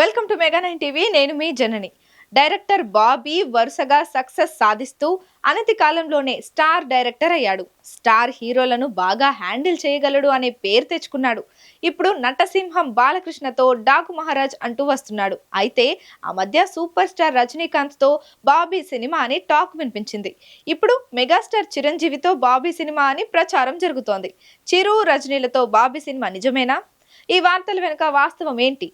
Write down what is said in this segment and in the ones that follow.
Welcome to Mega Nine TV నేను మీ జనని. Director Bobby వరుసగా సక్సెస్ సాధిస్తూ అనతి కాలంలోనే స్టార్ డైరెక్టర్ అయ్యాడు. స్టార్ హీరోలను బాగా హ్యాండిల్ చేయగలడు అనే పేరు తెచ్చుకున్నాడు. ఇప్పుడు నటసింహం బాలకృష్ణతో డాకు మహారాజ్ అంటూ వస్తున్నాడు. అయితే ఆ మధ్య సూపర్ స్టార్ రజనీకాంత్తో బాబీ సినిమా అని టాక్ వినిపించింది. ఇప్పుడు మెగాస్టార్ చిరంజీవితో బాబీ సినిమా అని ప్రచారం జరుగుతోంది. చిరు రజనీలతో బాబీ సినిమా నిజమేనా? ఈ వార్తల వెనుక వాస్తవం ఏంటి?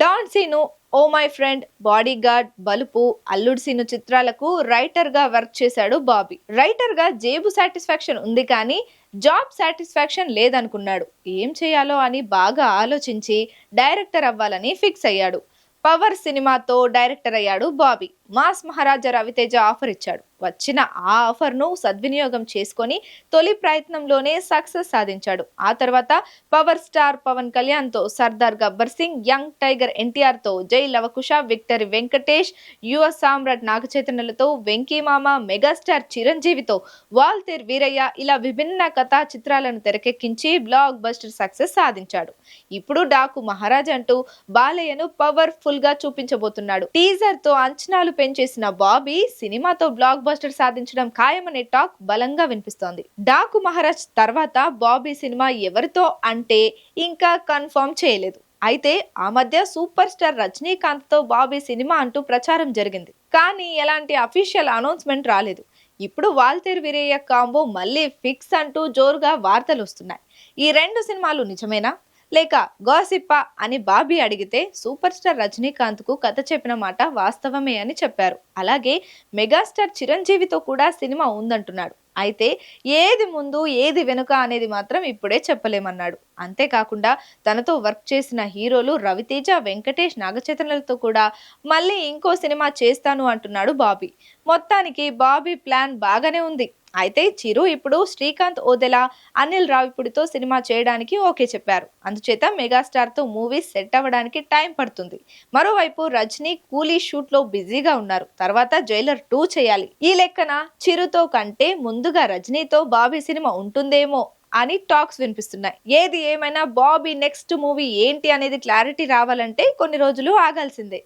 Don Seenu oh my friend body guard Balupu Alludu Seenu చిత్రాలకు రైటర్గా వర్క్ చేశాడు బాబీ. రైటర్గా జేబు సాటిస్ఫాక్షన్ ఉంది కానీ జాబ్ సాటిస్ఫాక్షన్ లేదనుకున్నాడు. ఏం చేయాలో అని బాగా ఆలోచించి డైరెక్టర్ అవ్వాలని ఫిక్స్ అయ్యాడు. పవర్ సినిమాతో డైరెక్టర్ అయ్యాడు బాబీ. మాస్ మహారాజా రవితేజ ఆఫర్ ఇచ్చాడు. వచ్చిన ఆ ఆఫర్ను సద్వినియోగం చేసుకొని తొలి ప్రయత్నంలోనే సక్సెస్ సాధించాడు. ఆ తర్వాత పవర్ స్టార్ పవన్ కళ్యాణ్తో సర్దార్ గబ్బర్ సింగ్ యంగ్ టైగర్ ఎన్టీఆర్తో జై లవకుశ విక్టరీ వెంకటేష్ యువ సామ్రాట్ నాగచైతన్యులతో వెంకీమామ మెగాస్టార్ చిరంజీవితో వాల్తేర్ వీరయ్య ఇలా విభిన్న కథా చిత్రాలను తెరకెక్కించి బ్లాక్ బస్టర్ సక్సెస్ సాధించాడు. ఇప్పుడు డాకు మహారాజ్ అంటూ బాలయ్యను పవర్ఫుల్గా చూపించబోతున్నాడు. టీజర్తో అంచనాలు పెంచేసిన బాబీ సినిమాతో బ్లాక్ బస్టర్ సాధించడం ఖాయమనే టాక్ బలంగా వినిపిస్తోంది. డాకు మహారాజ్ తర్వాత బాబీ సినిమా ఎవరితో అంటే ఇంకా కన్ఫర్మ్ చేయలేదు. అయితే ఆ మధ్య సూపర్ స్టార్ రజనీకాంత్తో బాబీ సినిమా అంటూ ప్రచారం జరిగింది. కానీ ఎలాంటి అఫీషియల్ అనౌన్స్మెంట్ రాలేదు. ఇప్పుడు వాల్తేరు వీరయ్య కాంబో మళ్ళీ ఫిక్స్ అంటూ జోరుగా వార్తలు వస్తున్నాయి. ఈ రెండు సినిమాలు నిజమేనా? లేక గాసిప్పా అని బాబీ అడిగితే సూపర్ స్టార్ రజనీకాంత్కు కథ చెప్పిన మాట వాస్తవమే అని చెప్పారు. అలాగే మెగాస్టార్ చిరంజీవితో కూడా సినిమా ఉందంటున్నాడు. అయితే ఏది ముందు ఏది వెనుక అనేది మాత్రం ఇప్పుడే చెప్పలేమన్నాడు. అంతేకాకుండా తనతో వర్క్ చేసిన హీరోలు రవితేజ వెంకటేష్ నాగచైతన్యలతో కూడా మళ్ళీ ఇంకో సినిమా చేస్తాను అంటున్నాడు బాబీ. మొత్తానికి బాబీ ప్లాన్ బాగానే ఉంది. అయితే చిరు ఇప్పుడు శ్రీకాంత్ ఓదెలా అనిల్ రావిపుడితో సినిమా చేయడానికి ఓకే చెప్పారు. అందుచేత మెగాస్టార్తో మూవీ మూవీస్ సెట్ అవ్వడానికి టైం పడుతుంది. మరోవైపు రజనీ కూలీ షూట్లో బిజీగా ఉన్నారు. తర్వాత జైలర్ టూ చేయాలి. ఈ లెక్కన చిరుతో కంటే ముందుగా రజనీతో బాబీ సినిమా ఉంటుందేమో అని టాక్స్ వినిపిస్తున్నాయి. ఏది ఏమైనా బాబీ నెక్స్ట్ మూవీ ఏంటి అనేది క్లారిటీ రావాలంటే కొన్ని రోజులు ఆగాల్సిందే.